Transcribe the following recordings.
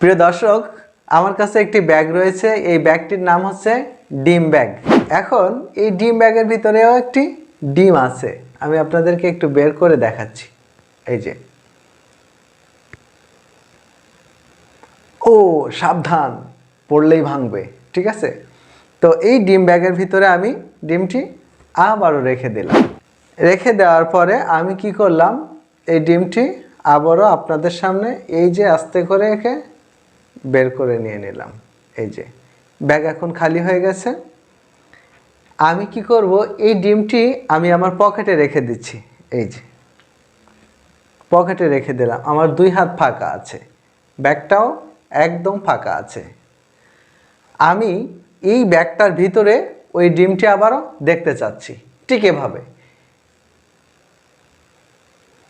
প্রিয় দর্শক, আমার কাছে একটি ব্যাগ রয়েছে। এই ব্যাগটির নাম হচ্ছে ডিম ব্যাগ। এখন এই ডিম ব্যাগের ভিতরেও একটি ডিম আছে। আমি আপনাদেরকে একটু বের করে দেখাচ্ছি। এই যে। ও, সাবধান, পড়লেই ভাঙবে, ঠিক আছে? তো এই ডিম ব্যাগের ভিতরে আমি ডিমটি আবারও রেখে দিলাম। রেখে দেওয়ার পরে আমি কি করলাম? এই ডিমটি আবারও আপনাদের সামনে এই যে আস্তে করে একে বের করে নিয়ে নিলাম। এই যে, ব্যাগ এখন খালি হয়ে গেছে। আমি কি করব? এই ডিমটি আমি আমার পকেটে রেখে দিচ্ছি। এই যে, পকেটে রেখে দিলাম। আমার দুই হাত ফাঁকা আছে। ব্যাগটাও একদম ফাঁকা আছে। আমি এই ব্যাগটার ভিতরে ওই ডিমটি আবারও দেখতে চাচ্ছি। ঠিক এভাবে।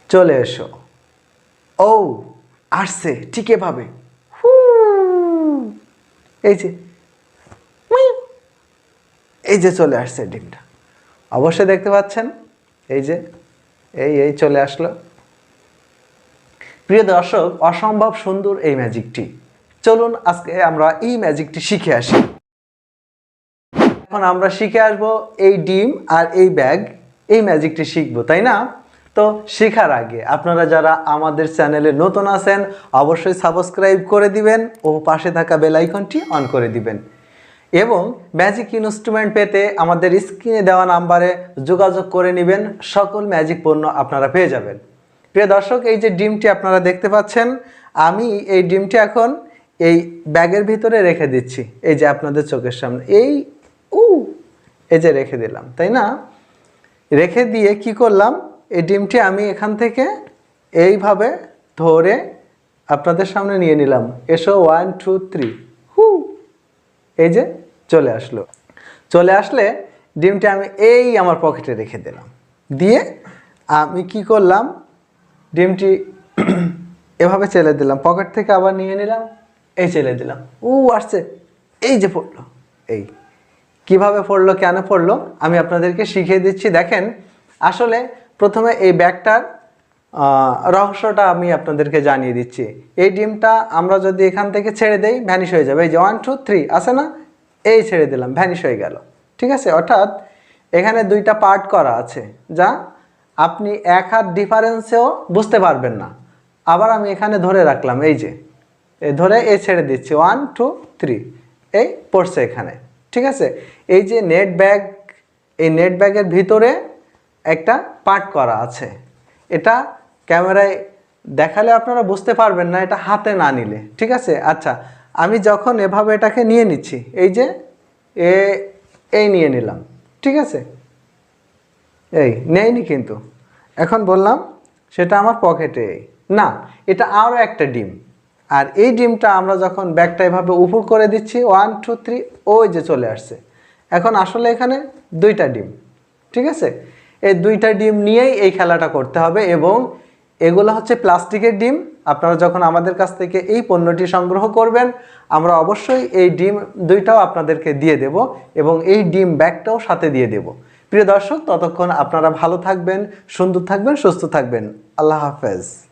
চলে এসো। ও, আসছে। ঠিক এভাবে। এই যে। এই যে চলে আসছে ডিমটা। অবশ্যই দেখতে পাচ্ছেন। এই যে, এই এই চলে আসলো। প্রিয় দর্শক, অসম্ভব সুন্দর এই ম্যাজিকটি। চলুন আজকে আমরা এই ম্যাজিকটি শিখে আসি। এখন আমরা শিখে আসব এই ডিম আর এই ব্যাগ। এই ম্যাজিকটি শিখব, তাই না? তো শেখার আগে আপনারা যারা আমাদের চ্যানেলে নতুন আছেন, অবশ্যই সাবস্ক্রাইব করে দিবেন ও পাশে থাকা বেল আইকনটি অন করে দিবেন। এবং ম্যাজিক ইনস্ট্রুমেন্ট পেতে আমাদের স্ক্রিনে দেওয়া নাম্বারে যোগাযোগ করে নেবেন, সকল ম্যাজিক পণ্য আপনারা পেয়ে যাবেন। প্রিয় দর্শক, এই যে ডিমটি আপনারা দেখতে পাচ্ছেন, আমি এই ডিমটি এখন এই ব্যাগের ভিতরে রেখে দিচ্ছি। এই যে আপনাদের চোখের সামনে, এই, উ, এই যে রেখে দিলাম, তাই না? রেখে দিয়ে কি করলাম? এই ডিমটি আমি এখান থেকে এইভাবে ধরে আপনাদের সামনে নিয়ে নিলাম। এসো ওয়ান টু থ্রি হু। এই যে চলে আসলো। চলে আসলে ডিমটি আমি এই আমার পকেটে রেখে দিলাম। দিয়ে আমি কি করলাম? ডিমটি এভাবে চেলে দিলাম। পকেট থেকে আবার নিয়ে নিলাম। এই চেলে দিলাম। উ, আসছে। এই যে পড়ল। এই। কীভাবে পড়ল, কেন পড়ল, আমি আপনাদেরকে শিখিয়ে দিচ্ছি। দেখেন, আসলে প্রথমে এই ব্যাগটার রহস্যটা আমি আপনাদেরকে জানিয়ে দিচ্ছি। এই ডিমটা আমরা যদি এখান থেকে ছেড়ে দেই ভ্যানিশ হয়ে যাবে। এই যে ওয়ান টু থ্রি আছে না? এই ছেড়ে দিলাম ভ্যানিশ হয়ে গেল। ঠিক আছে? অর্থাৎ এখানে দুইটা পার্ট করা আছে, যা আপনি এক হাত ডিফারেন্সেও বুঝতে পারবেন না। আবার আমি এখানে ধরে রাখলাম, এই যে, এ ধরে এই ছেড়ে দিচ্ছি। ওয়ান টু থ্রি এই পড়ছে এখানে। ঠিক আছে? এই যে নেট ব্যাগ এই নেট ব্যাগের ভিতরে একটা পার্ট করা আছে। এটা ক্যামেরায় দেখালে আপনারা বুঝতে পারবেন না, এটা হাতে না নিলে। ঠিক আছে? আচ্ছা আমি যখন এভাবে এটাকে নিয়ে নিচ্ছি, এই যে, এ, এই নিয়ে নিলাম। ঠিক আছে? এই নেয়নি কিন্তু। এখন বললাম, সেটা আমার পকেটে। না, এটা আরও একটা ডিম। আর এই ডিমটা আমরা যখন ব্যাগটা এভাবে উপর করে দিচ্ছি ওয়ান টু থ্রি ওই যে চলে আসছে। এখন আসলে এখানে দুইটা ডিম। ঠিক আছে? এই দুইটা ডিম নিয়েই এই খেলাটা করতে হবে এবং এগুলো হচ্ছে প্লাস্টিকের ডিম। আপনারা যখন আমাদের কাছ থেকে এই পণ্যটি সংগ্রহ করবেন, আমরা অবশ্যই এই ডিম দুইটাও আপনাদেরকে দিয়ে দেব এবং এই ডিম ব্যাগটাও সাথে দিয়ে দেব। প্রিয় দর্শক, ততক্ষণ আপনারা ভালো থাকবেন, সুন্দর থাকবেন, সুস্থ থাকবেন। আল্লাহ হাফেজ।